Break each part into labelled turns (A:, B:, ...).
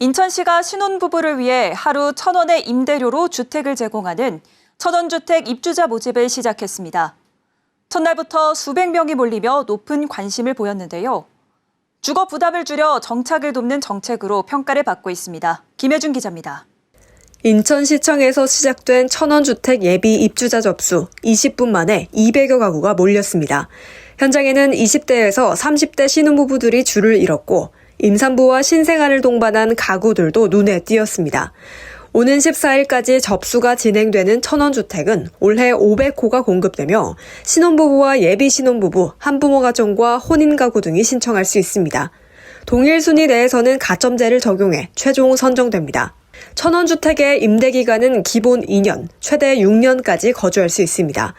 A: 인천시가 신혼부부를 위해 하루 천 원의 임대료로 주택을 제공하는 천원주택 입주자 모집을 시작했습니다. 첫날부터 수백 명이 몰리며 높은 관심을 보였는데요. 주거 부담을 줄여 정착을 돕는 정책으로 평가를 받고 있습니다. 김혜준 기자입니다.
B: 인천시청에서 시작된 천원주택 예비 입주자 접수 20분 만에 200여 가구가 몰렸습니다. 현장에는 20대에서 30대 신혼부부들이 줄을 잃었고 임산부와 신생아를 동반한 가구들도 눈에 띄었습니다. 오는 14일까지 접수가 진행되는 천원주택은 올해 500호가 공급되며 신혼부부와 예비 신혼부부, 한부모 가정과 혼인 가구 등이 신청할 수 있습니다. 동일 순위 내에서는 가점제를 적용해 최종 선정됩니다. 천원주택의 임대기간은 기본 2년, 최대 6년까지 거주할 수 있습니다.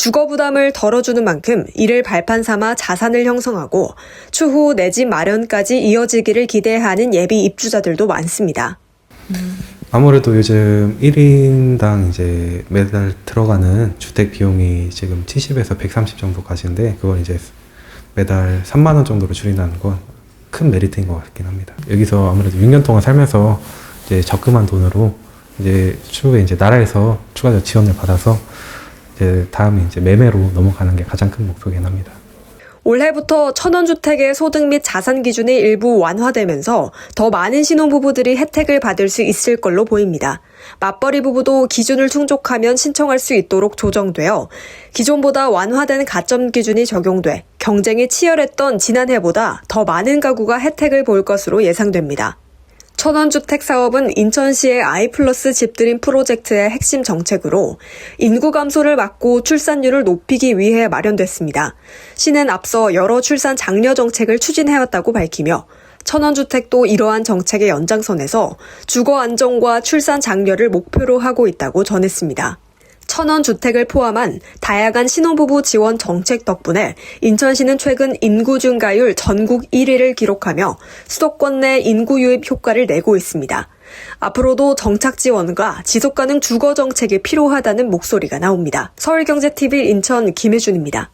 B: 주거 부담을 덜어주는 만큼 이를 발판 삼아 자산을 형성하고 추후 내 집 마련까지 이어지기를 기대하는 예비 입주자들도 많습니다.
C: 아무래도 요즘 1인당 이제 매달 들어가는 주택 비용이 지금 70에서 130 정도까지인데 그걸 이제 매달 3만 원 정도로 줄인다는 건 큰 메리트인 것 같긴 합니다. 여기서 아무래도 6년 동안 살면서 이제 적금한 돈으로 이제 추후에 이제 나라에서 추가적 지원을 받아서 다음에 이제 매매로 넘어가는 게 가장 큰 목표긴 합니다.
B: 올해부터 천원주택의 소득 및 자산 기준이 일부 완화되면서 더 많은 신혼부부들이 혜택을 받을 수 있을 걸로 보입니다. 맞벌이 부부도 기준을 충족하면 신청할 수 있도록 조정되어 기존보다 완화된 가점 기준이 적용돼 경쟁이 치열했던 지난해보다 더 많은 가구가 혜택을 볼 것으로 예상됩니다. 천원주택 사업은 인천시의 아이플러스 집들임 프로젝트의 핵심 정책으로 인구 감소를 막고 출산율을 높이기 위해 마련됐습니다. 시는 앞서 여러 출산 장려 정책을 추진해왔다고 밝히며 천원주택도 이러한 정책의 연장선에서 주거 안정과 출산 장려를 목표로 하고 있다고 전했습니다. 천원 주택을 포함한 다양한 신혼부부 지원 정책 덕분에 인천시는 최근 인구 증가율 전국 1위를 기록하며 수도권 내 인구 유입 효과를 내고 있습니다. 앞으로도 정착 지원과 지속 가능 주거 정책이 필요하다는 목소리가 나옵니다. 서울경제TV 인천 김혜준입니다.